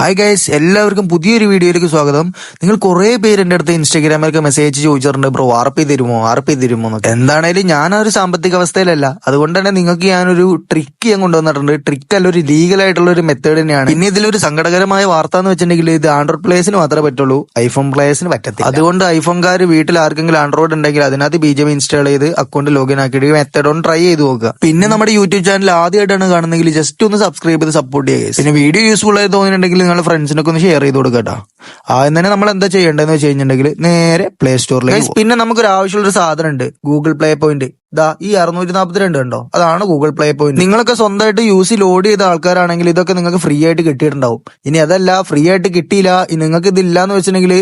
Hi guys എല്ലാവർക്കും പുതിയൊരു വീഡിയോയിലേക്ക് സ്വാഗതം. നിങ്ങൾ കുറെ പേര് എന്റെ അടുത്ത് ഇൻസ്റ്റാഗ്രാമിലൊക്കെ മെസ്സേജ് ചോദിച്ചിട്ടുണ്ട് ബ്രോ ആർപ്പി തരുമോ ആർപ്പി തരുമോ എന്താണേലും ഞാൻ ആ ഒരു സാമ്പത്തിക അവസ്ഥയിലല്ല. അതുകൊണ്ട് തന്നെ നിങ്ങൾക്ക് ഞാനൊരു ട്രിക്ക് ഞാൻ കൊണ്ടുവന്നിട്ടുണ്ട്. ട്രിക്ക് അല്ല ഒരു ലീഗൽ ആയിട്ടുള്ള ഒരു മെത്തേഡ് തന്നെയാണ്. പിന്നെ ഇതിലൊരു സങ്കടകരമായ വാർത്ത എന്ന് വെച്ചിട്ടുണ്ടെങ്കിൽ ഇത് ആൻഡ്രോയിഡ് പ്ലേസിന് മാത്രമേ പറ്റുള്ളൂ. ഐഫോൺ പ്ലേസിന് പറ്റത്തില്ല. അതുകൊണ്ട് ഐഫോൺകാർ വീട്ടിൽ ആർക്കെങ്കിലും ആൻഡ്രോയിഡ് ഉണ്ടെങ്കിൽ അതിനകത്ത് ബി ജെ ഇൻസ്റ്റാൾ ചെയ്ത് അക്കൗണ്ട് ലോഗിൻ ആക്കിയിട്ട് മെത്തേഡ് ഒന്ന് ട്രൈ ചെയ്ത് നോക്കുക. പിന്നെ നമ്മുടെ യൂട്യൂബ് ചാനൽ ആദ്യമായിട്ടാണ് കാണുന്നതെങ്കിൽ ജസ്റ്റ് ഒന്ന് സബ്സ്ക്രൈബ് ചെയ്ത് സപ്പോർട്ട് ചെയ്യുക പിന്നെ വീഡിയോ യൂസ്ഫുൾ ആയി തോന്നിയിട്ടുണ്ടെങ്കിൽ നിങ്ങളുടെ ഫ്രണ്ട്സിനൊക്കെ ഒന്ന് ഷെയർ ചെയ്ത് കൊടുക്കുക കേട്ടോ ആദ്യം തന്നെ നമ്മൾ എന്താ ചെയ്യേണ്ടതെന്ന് വെച്ച് കഴിഞ്ഞിട്ടുണ്ടെങ്കിൽ നേരെ പ്ലേ സ്റ്റോറിലേക്ക് പിന്നെ നമുക്കൊരു ആവശ്യമുള്ള ഒരു സാധനം ഉണ്ട് ഗൂഗിൾ പ്ലേ പോയിന്റ് ദാ ഈ അറുന്നൂറ്റി നാൽപ്പത്തിരണ്ട് ഉണ്ടോ അതാണ് ഗൂഗിൾ പ്ലേ പോയിന്റ് നിങ്ങളൊക്കെ സ്വന്തമായിട്ട് യൂസ് ലോഡ് ചെയ്ത ആൾക്കാരാണെങ്കിൽ ഇതൊക്കെ നിങ്ങൾക്ക് ഫ്രീ ആയിട്ട് കിട്ടിയിട്ടുണ്ടാവും. ഇനി അതല്ല ഫ്രീ ആയിട്ട് കിട്ടിയില്ല നിങ്ങൾക്ക് ഇതില്ല എന്ന് വെച്ചിട്ടുണ്ടെങ്കിൽ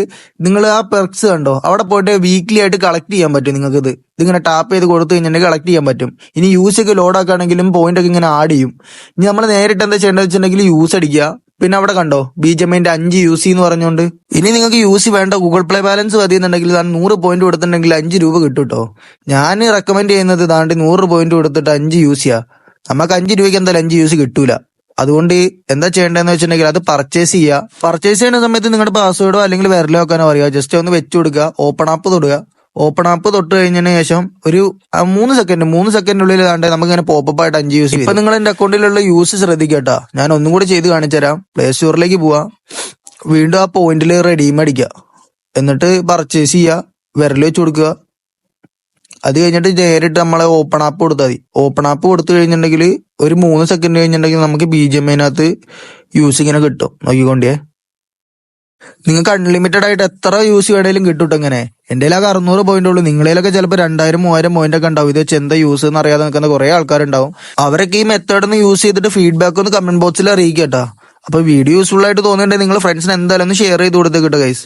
നിങ്ങൾ ആ പെർക്സ് കണ്ടോ? അവിടെ പോയിട്ട് വീക്ക്ലി ആയിട്ട് കളക്ട് ചെയ്യാൻ പറ്റും നിങ്ങൾക്ക് ഇത് ഇതിങ്ങനെ ടാപ്പ് ചെയ്ത് കൊടുത്തു കഴിഞ്ഞിട്ടുണ്ടെങ്കിൽ കളക്ട് ചെയ്യാൻ പറ്റും. ഇനി യൂസ് ഒക്കെ ലോഡ് ആക്കുകയാണെങ്കിലും പോയിന്റ് ഒക്കെ ഇങ്ങനെ ആഡ് ചെയ്യും. ഇനി നമ്മൾ നേരിട്ട് എന്താ ചെയ്യേണ്ടത് വെച്ചിട്ടുണ്ടെങ്കിൽ യൂസ് അടിക്കുക. പിന്നെ അവിടെ കണ്ടോ? ബി ജെ എമ്മിന്റെ അഞ്ച് യു സി എന്ന് പറഞ്ഞുകൊണ്ട്. ഇനി നിങ്ങൾക്ക് യു സി വേണ്ട ഗൂഗിൾ പ്ലേ ബാലൻസ് മതി എന്നുണ്ടെങ്കിൽ താൻ നൂറ് പോയിന്റ് കൊടുത്തിട്ടുണ്ടെങ്കിൽ അഞ്ച് രൂപ കിട്ടും കേട്ടോ ഞാൻ റെക്കമെൻഡ് ചെയ്യുന്നത് താണ്ട് നൂറ് പോയിന്റ് കൊടുത്തിട്ട് അഞ്ച് യൂസ് ചെയ്യാ നമുക്ക് അഞ്ച് രൂപയ്ക്ക് എന്തായാലും അഞ്ച് യൂസ് കിട്ടൂല. അതുകൊണ്ട് എന്താ ചെയ്യേണ്ടതെന്ന് വെച്ചിട്ടുണ്ടെങ്കിൽ അത് പർച്ചേസ് ചെയ്യുക പർച്ചേസ് ചെയ്യുന്ന സമയത്ത് നിങ്ങളുടെ പാസ്വേഡോ അല്ലെങ്കിൽ വിരലോ വെക്കാനോ അറിയുക ജസ്റ്റ് ഒന്ന് വെച്ചു കൊടുക്കുക. ഓപ്പൺ ആപ്പ് തൊടുക. ഓപ്പൺ ആപ്പ് തൊട്ട് കഴിഞ്ഞതിന് ശേഷം ഒരു മൂന്ന് സെക്കൻഡ് മൂന്ന് സെക്കൻഡിനുള്ളിൽ താണ്ടെ നമുക്ക് ഇങ്ങനെ പോപ്പപ്പ് ആയിട്ട് അഞ്ച് യൂസ് ഇപ്പൊ നിങ്ങൾ എന്റെ അക്കൗണ്ടിലുള്ള യൂസ് ശ്രദ്ധിക്കട്ടോ ഞാൻ ഒന്നും കൂടി ചെയ്ത് കാണിച്ചു തരാം. പ്ലേ സ്റ്റോറിലേക്ക് പോവാ. വീണ്ടും ആ പോയിന്റിൽ റെഡീം അടിക്കുക എന്നിട്ട് പർച്ചേസ് ചെയ്യുക വിരൽ വെച്ച് കൊടുക്കുക. അത് കഴിഞ്ഞിട്ട് നേരിട്ട് നമ്മളെ ഓപ്പൺ ആപ്പ് കൊടുത്താൽ മതി. ഓപ്പൺ ആപ്പ് കൊടുത്തു കഴിഞ്ഞിട്ടുണ്ടെങ്കിൽ ഒരു മൂന്ന് സെക്കൻഡ് കഴിഞ്ഞിട്ടുണ്ടെങ്കിൽ നമുക്ക് ബി ജി എം യൂസ് ഇങ്ങനെ കിട്ടും. നോക്കിക്കൊണ്ടേ നിങ്ങൾക്ക് അൺലിമിറ്റഡ് ആയിട്ട് എത്ര യൂസ് വേണേലും കിട്ടും ട്ടോ ഇങ്ങനെ എന്റെ കയ്യിലൊക്കെ അറുന്നൂറ് പോയിന്റ് ഉള്ളൂ. നിങ്ങളിലൊക്കെ ചിലപ്പോൾ രണ്ടായിരം മൂവായിരം പോയിന്റ് ഒക്കെ ഉണ്ടാവും. ഇത് വെച്ച് എന്താ യൂസ് എന്ന് അറിയാതെ നിൽക്കുന്ന കുറെ ആൾക്കാരുണ്ടാവും. അവരൊക്കെ ഈ മെത്തേഡ് ഒന്ന് യൂസ് ചെയ്തിട്ട് ഫീഡ്ബാക്ക് ഒന്ന് കമന്റ് ബോക്സിൽ അറിയിക്കട്ടോ അപ്പൊ വീഡിയോ യൂസ്ഫുൾ ആയിട്ട് തോന്നുന്നുണ്ടെങ്കിൽ നിങ്ങൾ ഫ്രണ്ട്സിന് എന്തായാലും ഒന്ന് ഷെയർ ചെയ്ത് കൊടുത്തേക്കിട്ടോ ഗൈസ്